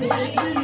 Thank you.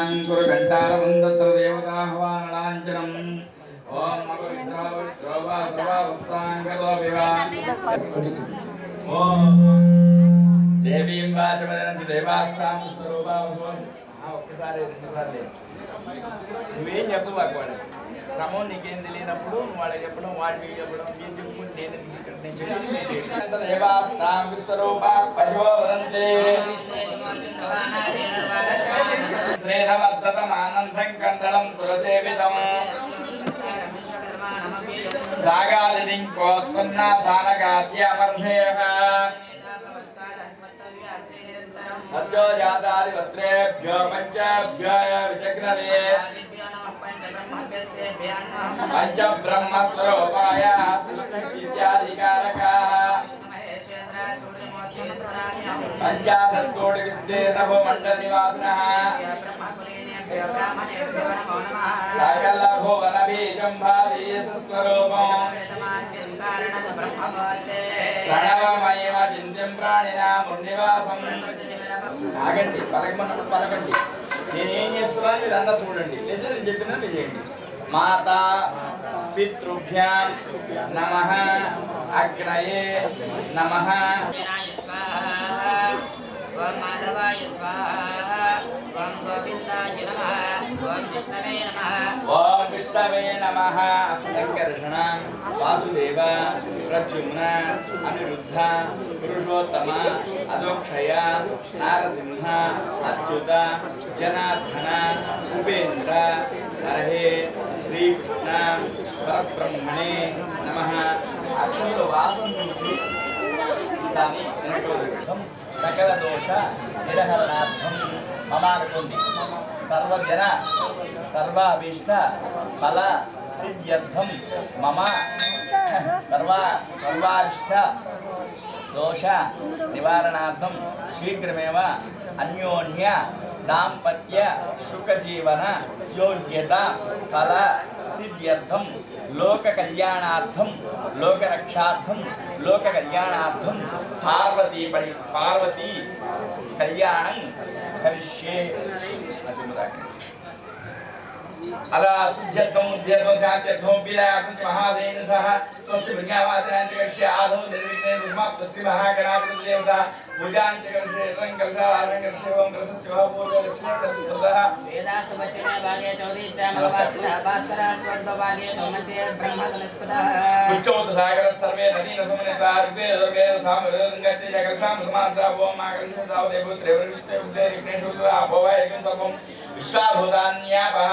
రక్తసాంకుర ఘంటారవందత్ర దేవతాహ్వానలాంఛనం ఓం అపవిత్రోవస్త్రాంగతో ఓం దేవీం వాచమదనంతి దేవాస్తాం స్వరూపావసం ఒక్కసారి రెండుసార్లు నువ్వేం చెప్పు వాడు క్రమం నీకేం తెలియనప్పుడు వాళ్ళకి చెప్పడం వాడి మీకు చెప్పడం మీరు చెప్పుకుంటే నేను ఇక్కడ నేను చెప్పి దేవాస్తాం వదంతే శ్రీధమర్దతమానందం కందళం సురసేవితం రాగాదినిం కోత్పన్న సానగాద్యామర్షేయ సద్యో జాతాదిపత్రేభ్యో పంచాభ్యాయ విచగ్రవే పంచ బ్రహ్మస్వరూపాయ సృష్టిత్యాధికారకాः పంచాశత్కోటి నివాసినः సకల భువన బీజం ప్రాణినా మునివాసం ఆగండి పలకమన్నప్పుడు పలకండి నేనేం చేస్తున్నాను? మీరు అందరూ చూడండి. నిజం నేను చెప్పినా మీరు చేయండి. మాత పితృభ్యాం నమ అగ్నయే నమ ओम माधवाय स्वाहा ओम गोविंदाय नमः ओम कृष्णवे नमः। ओम कृष्णवे नमः अष्टकर्षण वासुदेव प्रद्युम्न अनिरुद्ध पुरुषोत्तम अदोक्षय नारसिंह अच्युत जनार्दन उपेन्द्र हरे श्रीकृष्ण परब्रह्मणे नमः। अक्षर वासं చూసి దాన్ని వినటోదర్థం సకల దోష నిరహరణార్థం మమానుకోండి సర్వజన సర్వాభీష్ట ఫల సిద్ధ్యర్థం మమ సర్వ సర్వారిష్ట దోష నివారణార్థం శీఘ్రమేవ అన్యోన్య దాంపత్య సుఖజీవన యోగ్యత ఫల సిద్ధ్యర్థం లోక కళ్యాణార్థం లోక రక్షార్థం లోక కళ్యాణార్థం పార్వతీ పరి పార్వతీ కళ్యాణం కరిష్యే. అచుమదాకా అదా శుద్ధ్యర్థం ఉద్యర్థం శాంత్యర్థం పీడార్థం చ మహాసేన సహ स्वस्य भृङ्गावाचनाञ्चकस्य आदौ निर्विघ्ने युष्मात् तस्य महागणाधिदेवता भुजाञ्चकस्य रङ्गरसारङ्गस्य ओं रसस्य वा पूर्वलक्ष्मीकृतः वेदास्तुवचने भागे चौदीच्यामभास्करास्त्वद्वभागे धौमन्ते ब्रह्मतनस्पदः उच्चौतसागरः सर्वे नदीन समन्विता ऋग्वेद दुर्वेद साम जगरसां समास्ता ओम आकर्षे तावदे पुत्रे वृष्टे विघ्नेषु अभवाय एकं तपं विश्वाभूतान्यापः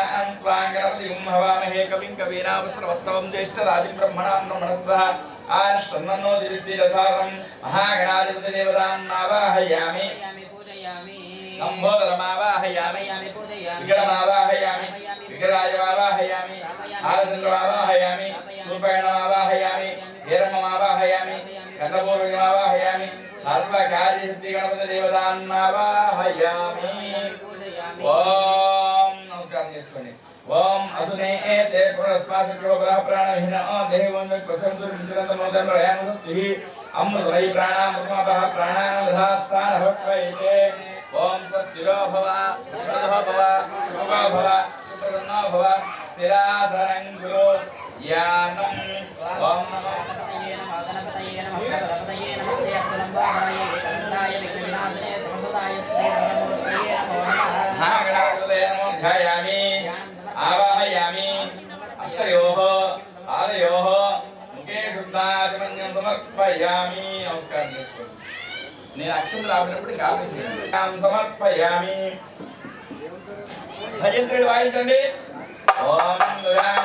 हवामहे कविं कवीनावसरवस्तवं ज्येष्ठराजिं ब्रह्मणां ब्रह्मणस्तः आश्रन्नो दिविसीरसारं महागणाधिपतिदेवतां नावाहयामि सम्बोधरमावाहयामि विक्रमावाहयामि सर्वकार्यसिद्धिगणपतिदेवतान्नावाहयामि ॐ అసునే తే పునస్మాసికో ప్రాణహిన దేవం ప్రసంతుర్విచరంతమోదం రయామస్తి అమృతై ప్రాణామృతమపః ఓం స్వస్తిరో భవ భవ శుభో భవ సుప్రసన్నో భవ గురు యానం ఓం నమో నమో ధ్యాయామి ఆవాహయామి హస్తయోః పాదయోః ముఖే శుద్ధాచమన్యం సమర్పయామి నమస్కారం చేసుకోండి నేను అక్షంతలు ఆపినప్పుడు ఇంకా ఆపేసేయండి సమర్పయామి. భజంత్రుడు వాయించండి. ఓం గజాం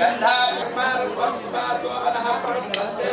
గంధా బ్రహ్మారుపస్పాతో మనః ప్రవృత్తే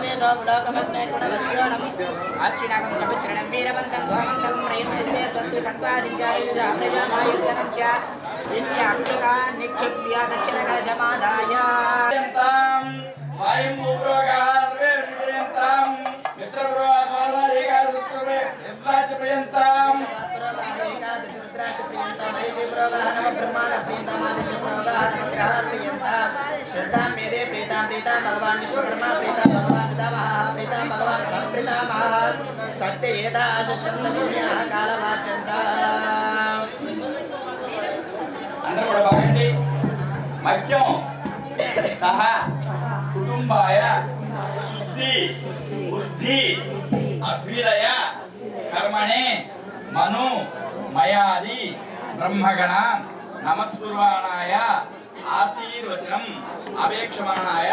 జాతవేదో పులోకమగ్నే గుణవశ్యోణం ఆశ్వినాగం సముద్రణం వీరవంతం గోమంతం ప్రేమస్తే స్వస్తి సంత్వాదిత్యాయుజా ప్రజామాయుద్ధనం చ విద్యాక్షుగా నిక్షిప్య దక్షిణగజమాదాయ పర్యంతం స్వయం భూప్రోగార్వే పర్యంతం మిత్రప్రోగారేకాదుత్రమే నిర్వాచ పర్యంతం श्रद्धां मेदे प्रीतां प्रीतां भगवान् विश्वकर्मा प्रीतां भगवान् భగవాన్ ప్రణామః సత్యేదాశంతపుణ్యాః కాలమాచంత అందరూ కూడా బాగండి మహ్యం సహ కుటుంబాయ శుద్ధి బుద్ధి అభ్యుదయ కర్మణే మను మయాది బ్రహ్మగణ నమస్కుర్వాణాయ ఆశీర్వచనం అపేక్షమాణాయ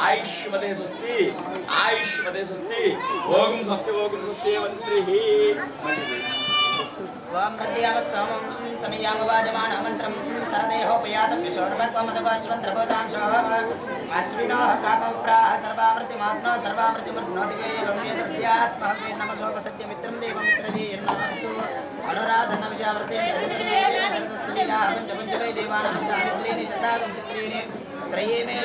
ఆయుష్మతే స్వస్తి ఆయుష్మతే స్వస్తి. ఓం స్వస్తి ఓం స్వస్తి మంత్రి సనయామవాజమానమంత్రం అశ్వినోః కామప్రాహ సర్వామృతిమాత్మో సర్వామృతిమృగ్నోతిగే నమసోపసత్యమిత్రం దేవమిత్రజీ నమస్తు అనురాధన విషావృతే పంచపంచవై దేవానాంతానిత్రీణి తథాగం సత్రీణి త్రయే మే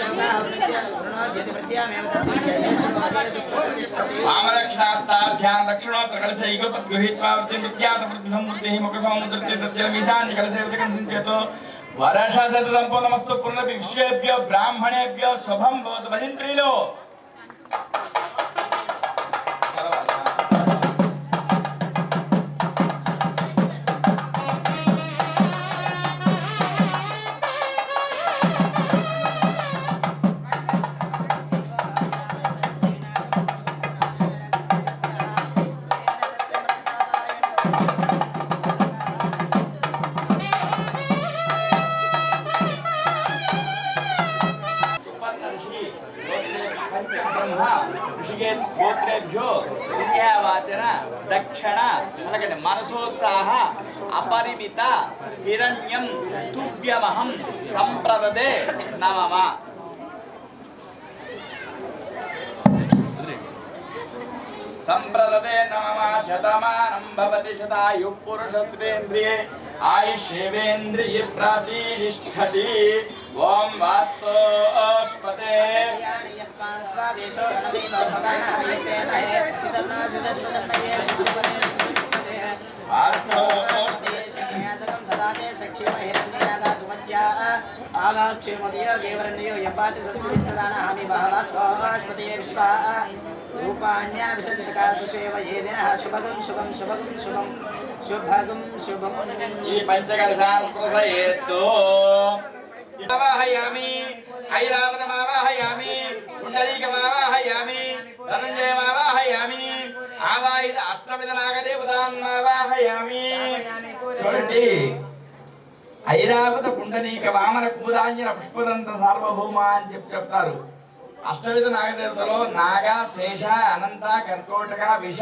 మామలక్షణాస్తాభ్యాం దక్షిణోత్తర కలశైక తద్గృహీత్వా విఖ్యాత వృత్తి సంవృత్తి ముఖ సంవృత్తి తస్య మీశాన్య కలశైకం చింతయతో వరషాసత సంపూర్ణమస్తు పునరపి విశ్వేభ్యో బ్రాహ్మణేభ్యో శుభం భవతు భజింత్రీలో. ఋషికే గోత్రేభ్యో విద్యావాచన దక్షిణ అలాగండి మనసోత్సాహ అపరిమిత హిరణ్యం తుభ్యమహం సంప్రదతే నమమ. సంప్రదతే నమమ శతమానం భవతి శతాయు పురుషస్వేంద్రియే. ఆయుష్యేంద్రియ ప్రతిష్టతి ओम वास्तु अश्वते वास्तु आगाक्षेमदयो गेवरण्यो यपाति सस्यविस्तदानः हमें बहवास्त्वाश्पते विश्वा रूपाण्या विशंसका सुसेव ये दिनः शुभगं शुभं शुभं। शुभं शुभगं शुभं ये पञ्चकलशास्त्रसयेत्तो ఆవాహయామి ఐరావతమావాహయామి పుండరీకమావాహయామి ధనంజయమావాహయామి ఆవాహిత అష్టమిద నాగదేవతాన్మావాహయామి చూడండి ఐరావత పుండరీక వామన కుముదాంజన పుష్పదంత సార్వభౌమ అని చెప్పి చెప్తారు. అష్టవిధ నాగదేవతలో నాగ శేష అనంత కర్కోటక విష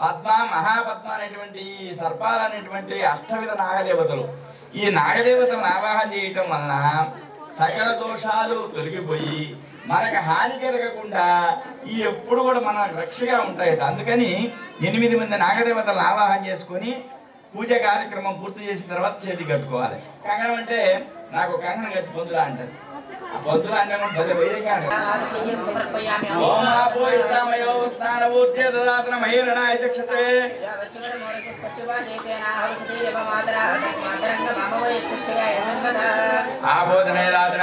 పద్మ మహాపద్మ అనేటువంటి సర్పాలు అనేటువంటి అష్టవిధ నాగదేవతలు. ఈ నాగదేవతను ఆవాహన చేయటం వలన సకల దోషాలు తొలగిపోయి మనకు హాని కలగకుండా ఈ ఎప్పుడు కూడా మన రక్షగా ఉంటాయి. అందుకని ఎనిమిది మంది నాగదేవతలను ఆవాహన చేసుకొని పూజ కార్యక్రమం పూర్తి చేసిన తర్వాత చేతి కట్టుకోవాలి. కంగనం అంటే నాకు కంగనం కట్టి పొందులా అంటారు ఆ పొందులా అంటే మహిరణాయ చక్షతే ఆబోధనే రాత్రి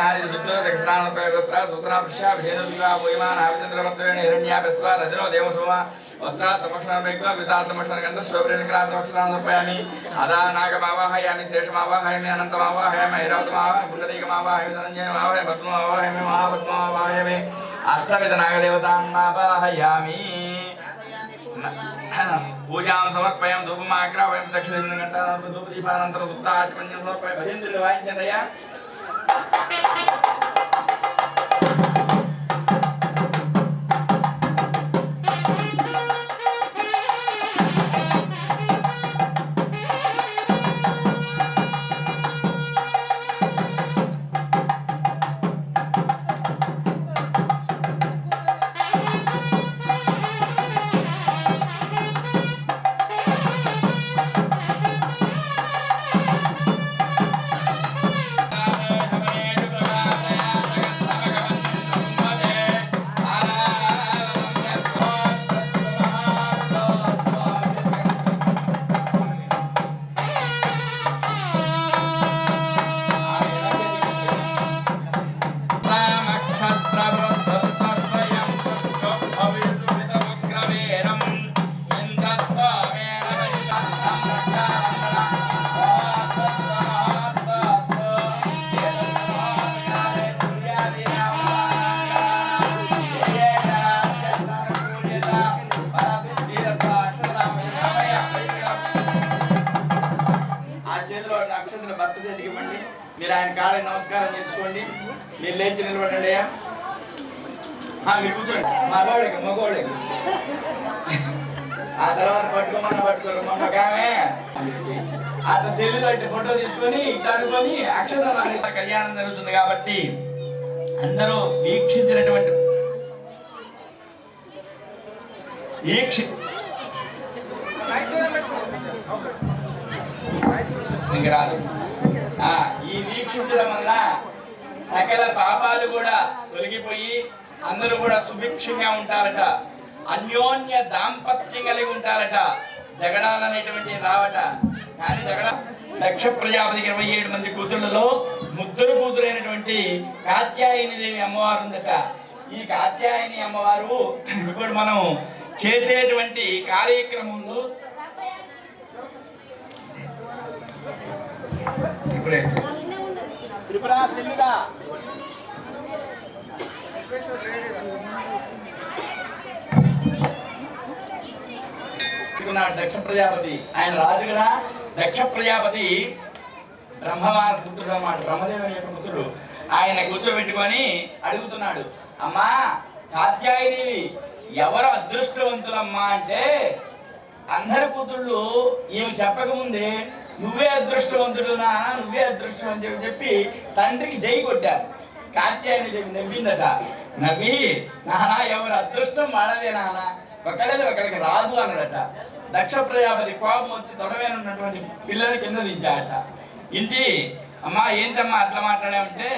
పోయమాన హిరణ్యాపస్వ రజనో దేవసోమ వస్త్రాత్మక్షణ మేఘ వితాత్మక్షణ గంధ శోభ్రేణిక్రాత్మక్షణాన్ని సమర్పయామి అదా నాగమావాహయామి శేషమావాహయామి అనంతమావాహయామి ఐరావతమావాహయామి పుండరీకమావాహయామి ధనంజయమావాహయామి పద్మమావాహయామి మహాపద్మమావాహయామి అష్టవిధ నాగదేవతాన్నావాహయామి పూజాం సమర్పయం ధూపమాగ్రహం దక్షిణ గంట ధూపదీపానంతరం సుప్త ఆచమన్యం సమర్పయం భజంతులు వాయించండి అయ్యా నమస్కారం చేసుకోండి. మీరు లేచి నిలబడండి అయ్యా. మీరు కూర్చోండి. మగవాడికి మగవాడికి ఆ తర్వాత పట్టుకోమన్నా పట్టుకోరు మొన్న ఆమె అంత సెల్లులో ఫోటో తీసుకొని ఇట్లా అనుకొని అక్షంతలు కళ్యాణం జరుగుతుంది కాబట్టి అందరూ వీక్షించినటువంటి వీక్షి రాదు. వీక్షించడం వల్ల సకల పాపాలు కూడా తొలగిపోయి అందరూ కూడా సుభిక్షంగా ఉంటారట. అన్యోన్య దాంపత్యం కలిగి ఉంటారట. జగడాలు అనేటువంటి రావట. కానీ జగడ దక్ష ప్రజాపతికి ఇరవై ఏడు మంది కూతుళ్ళలో ముగ్గురు కూతురైనటువంటి కాత్యాయని దేవి అమ్మవారు ఉందట. ఈ కాత్యాయని అమ్మవారు ఇప్పుడు మనం చేసేటువంటి కార్యక్రమంలో ఇప్పుడే త్రిపుర సిల్లుగా దక్ష ప్రజాపతి. ఆయన రాజు కదా. దక్ష ప్రజాపతి బ్రహ్మవాస పుత్రుడు అన్నమాట. బ్రహ్మదేవుని యొక్క పుత్రుడు. ఆయన కూర్చోబెట్టుకొని అడుగుతున్నాడు అమ్మా కాత్యాయనివి ఎవరు అదృష్టవంతులమ్మా? అంటే అందరి కూతుళ్ళు ఈమె చెప్పకముందే నువ్వే అదృష్టవంతుడునా? నువ్వే అదృష్టం అని చెప్పి చెప్పి తండ్రికి జై కొట్టారు. కాత్యాయని చెప్పి నవ్విందట. నవ్వి నానా ఎవరు అదృష్టం మాడదే నాన్న ఒకళ్ళది ఒకరికి రాదు అన్నదట. దక్ష ప్రజాపతి కోపం వచ్చి తొడవేన ఉన్నటువంటి పిల్లలు కింద దించాడట ఇంటి అమ్మా ఏంటమ్మా అట్లా మాట్లాడామంటే